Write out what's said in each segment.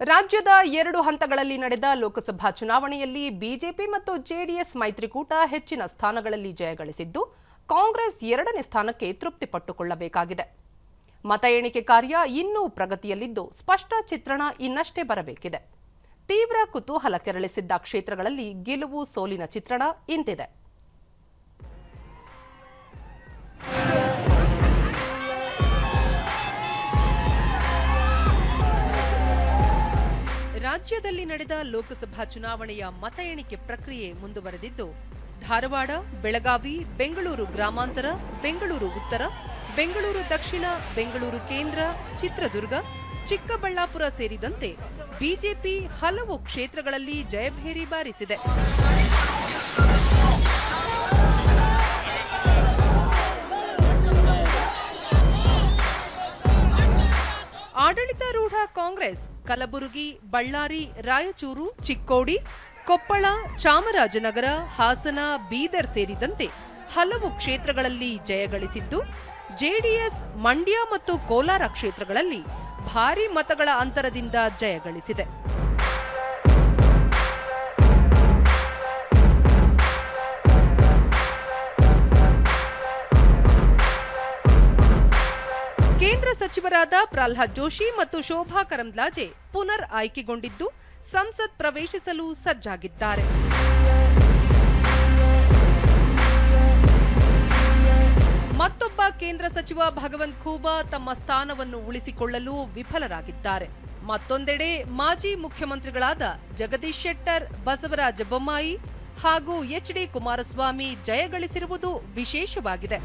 ರಾಜ್ಯದ ಎರಡು ಹಂತಗಳಲ್ಲಿ ನಡೆದ ಲೋಕಸಭಾ ಚುನಾವಣೆಯಲ್ಲಿ ಬಿಜೆಪಿ ಮತ್ತು ಜೆಡಿಎಸ್ ಮೈತ್ರಿಕೂಟ ಹೆಚ್ಚಿನ ಸ್ಥಾನಗಳಲ್ಲಿ ಜಯಗಳಿಸಿದ್ದು ಕಾಂಗ್ರೆಸ್ ಎರಡನೇ ಸ್ಥಾನಕ್ಕೆ ತೃಪ್ತಿಪಟ್ಟುಕೊಳ್ಳಬೇಕಾಗಿದೆ. ಮತ ಎಣಿಕೆ ಕಾರ್ಯ ಇನ್ನೂ ಪ್ರಗತಿಯಲ್ಲಿದ್ದು, ಸ್ಪಷ್ಟ ಚಿತ್ರಣ ಇನ್ನಷ್ಟೇ ಬರಬೇಕಿದೆ. ತೀವ್ರ ಕುತೂಹಲ ಕೆರಳಿಸಿದ್ದ ಕ್ಷೇತ್ರಗಳಲ್ಲಿ ಗೆಲುವು ಸೋಲಿನ ಚಿತ್ರಣ ಇಂತಿದೆ. ರಾಜ್ಯದಲ್ಲಿ ನಡೆದ ಲೋಕಸಭಾ ಚುನಾವಣೆಯ ಮತ ಎಣಿಕೆ ಪ್ರಕ್ರಿಯೆ ಮುಂದುವರೆದಿದ್ದು, ಧಾರವಾಡ, ಬೆಳಗಾವಿ, ಬೆಂಗಳೂರು ಗ್ರಾಮಾಂತರ, ಬೆಂಗಳೂರು ಉತ್ತರ, ಬೆಂಗಳೂರು ದಕ್ಷಿಣ, ಬೆಂಗಳೂರು ಕೇಂದ್ರ, ಚಿತ್ರದುರ್ಗ, ಚಿಕ್ಕಬಳ್ಳಾಪುರ ಸೇರಿದಂತೆ ಬಿಜೆಪಿ ಹಲವು ಕ್ಷೇತ್ರಗಳಲ್ಲಿ ಜಯಭೇರಿ ಬಾರಿಸಿದೆ. ಆಡಳಿತಾರೂಢ ಕಾಂಗ್ರೆಸ್ ಕಲಬುರಗಿ, ಬಳ್ಳಾರಿ, ರಾಯಚೂರು, ಚಿಕ್ಕೋಡಿ, ಕೊಪ್ಪಳ, ಚಾಮರಾಜನಗರ, ಹಾಸನ, ಬೀದರ್ ಸೇರಿದಂತೆ ಹಲವು ಕ್ಷೇತ್ರಗಳಲ್ಲಿ ಜಯಗಳಿಸಿದ್ದು ಜೆಡಿಎಸ್, ಮಂಡ್ಯ ಮತ್ತು ಕೋಲಾರ ಕ್ಷೇತ್ರಗಳಲ್ಲಿ ಭಾರಿ ಮತಗಳ ಅಂತರದಿಂದ ಜಯಗಳಿಸಿದೆ ಕೇಂದ್ರ ಸಚಿವರಾದ ಪ್ರಹ್ಲಾದ್ ಜೋಶಿ ಮತ್ತು ಶೋಭಾ ಕರಂದ್ಲಾಜೆ ಪುನರ್ ಆಯ್ಕೆಗೊಂಡಿದ್ದು, ಸಂಸತ್ ಪ್ರವೇಶಿಸಲು ಸಜ್ಜಾಗಿದ್ದಾರೆ. ಮತ್ತೊಬ್ಬ ಕೇಂದ್ರ ಸಚಿವ ಭಗವಂತ್ ಖೂಬಾ ತಮ್ಮ ಸ್ಥಾನವನ್ನು ಉಳಿಸಿಕೊಳ್ಳಲು ವಿಫಲರಾಗಿದ್ದಾರೆ. ಮತ್ತೊಂದೆಡೆ ಮಾಜಿ ಮುಖ್ಯಮಂತ್ರಿಗಳಾದ ಜಗದೀಶ್ ಶೆಟ್ಟರ್, ಬಸವರಾಜ ಬೊಮ್ಮಾಯಿ ಹಾಗೂ ಎಚ್ ಡಿ ಕುಮಾರಸ್ವಾಮಿ ಜಯಗಳಿಸಿರುವುದು ವಿಶೇಷವಾಗಿದೆ.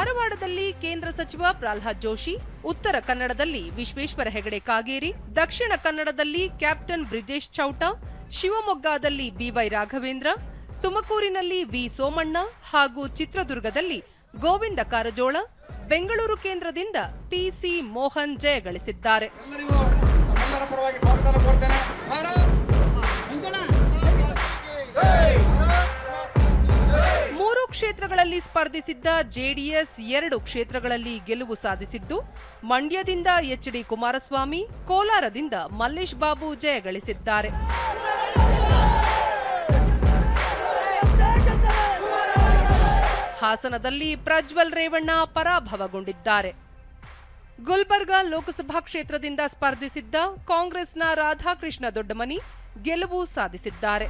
ಧಾರವಾಡದಲ್ಲಿ ಕೇಂದ್ರ ಸಚಿವ ಪ್ರಹ್ಲಾದ್ ಜೋಶಿ, ಉತ್ತರ ಕನ್ನಡದಲ್ಲಿ ವಿಶ್ವೇಶ್ವರ ಹೆಗಡೆ ಕಾಗೇರಿ, ದಕ್ಷಿಣ ಕನ್ನಡದಲ್ಲಿ ಕ್ಯಾಪ್ಟನ್ ಬ್ರಿಜೇಶ್ ಚೌಟ, ಶಿವಮೊಗ್ಗದಲ್ಲಿ ಬಿವೈ ರಾಘವೇಂದ್ರ, ತುಮಕೂರಿನಲ್ಲಿ ವಿ ಸೋಮಣ್ಣ ಹಾಗೂ ಚಿತ್ರದುರ್ಗದಲ್ಲಿ ಗೋವಿಂದ ಕಾರಜೋಳ, ಬೆಂಗಳೂರು ಕೇಂದ್ರದಿಂದ ಪಿಸಿ ಮೋಹನ್ ಜಯಗಳಿಸಿದ್ದಾರೆ. ಕ್ಷೇತ್ರಗಳಲ್ಲಿ ಸ್ಪರ್ಧಿಸಿದ್ದ ಜೆಡಿಎಸ್ ಎರಡು ಕ್ಷೇತ್ರಗಳಲ್ಲಿ ಗೆಲುವು ಸಾಧಿಸಿದ್ದು, ಮಂಡ್ಯದಿಂದ ಎಚ್ ಡಿ ಕುಮಾರಸ್ವಾಮಿ, ಕೋಲಾರದಿಂದ ಮಲ್ಲೇಶ್ ಬಾಬು ಜಯಗಳಿಸಿದ್ದಾರೆ ಹಾಸನದಲ್ಲಿ ಪ್ರಜ್ವಲ್ ರೇವಣ್ಣ ಪರಾಭವಗೊಂಡಿದ್ದಾರೆ. ಗುಲ್ಬರ್ಗಾ ಲೋಕಸಭಾ ಕ್ಷೇತ್ರದಿಂದ ಸ್ಪರ್ಧಿಸಿದ್ದ ಕಾಂಗ್ರೆಸ್ನ ರಾಧಾಕೃಷ್ಣ ದೊಡ್ಡಮನಿ ಗೆಲುವು ಸಾಧಿಸಿದ್ದಾರೆ.